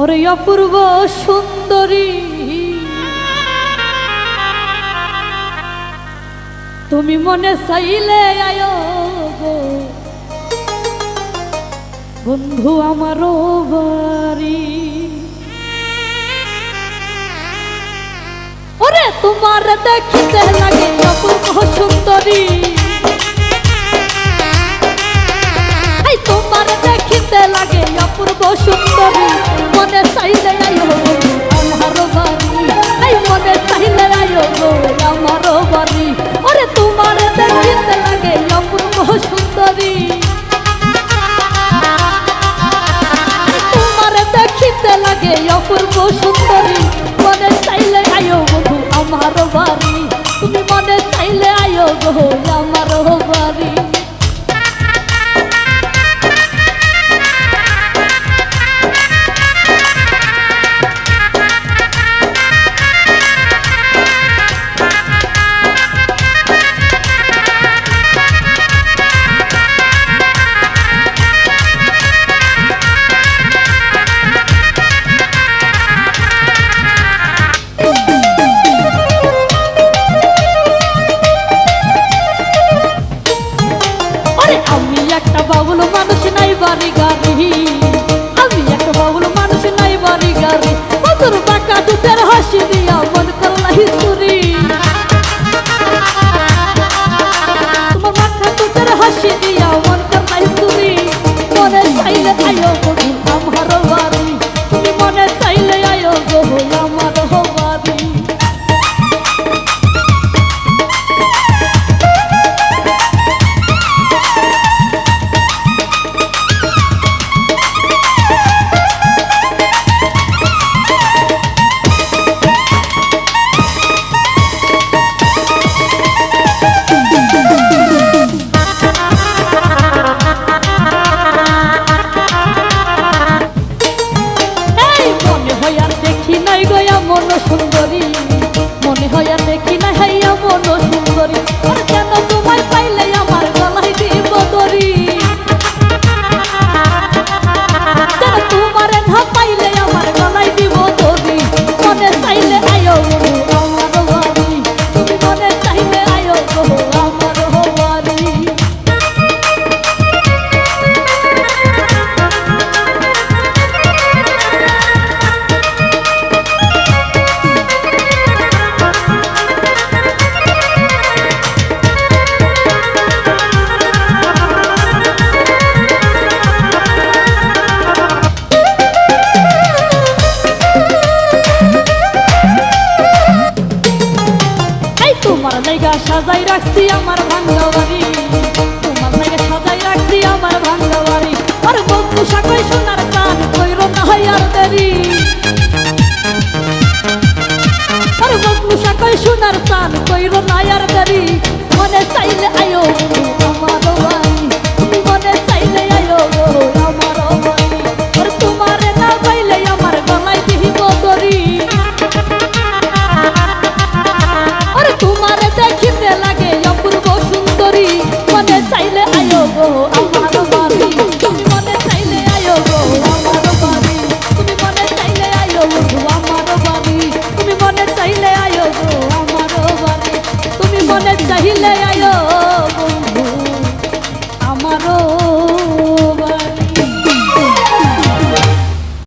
ওরে অপূর্ব সুন্দরী। তুমি মনে চাইলে আয়ো গো। বন্ধু আমারও বাড়ি। ওরে তোমার দেখিতে লাগে অপূর্ব সুন্দরী। দেখিতে লাগে অপূর্ব সুন্দরী, মনে চাইলে আয়ো আমার বাড়ি। এই মনে চাইলে আয়ো আমার বাড়ি। ওরে তোমার দেখিতে লাগে অপূর্ব সুন্দরী। তোমার দেখিতে লাগে অপূর্ব সুন্দরী, মনে চাইলে আয়ো বধু আমার বাড়ি। তুমি মনে চাইলে আয়ো গো আয়ো আমার সাজাই রাখছি আমার ভাঙ্গা বাড়ি তোমার জায়গা সাজাই রাখছি আমার ভাঙ্গা বাড়ি আর বন্ধু সাকাই সোনার কান কইরো না হয় আর দেরি। আর বন্ধু সাকাই সোনার কান কইরো না আর দেরি। মনে চাইলে আয়ো চাইলে আয়ো গো, আমার বাড়ি। তুমি মনে চাইলে আয়ো গো, আমার বাড়ি। তুমি মনে চাইলে আয়ো গো, আমার বাড়ি। তুমি মনে চাইলে আয়ো গো, আমার বাড়ি। তুমি মনে চাইলে আয়ো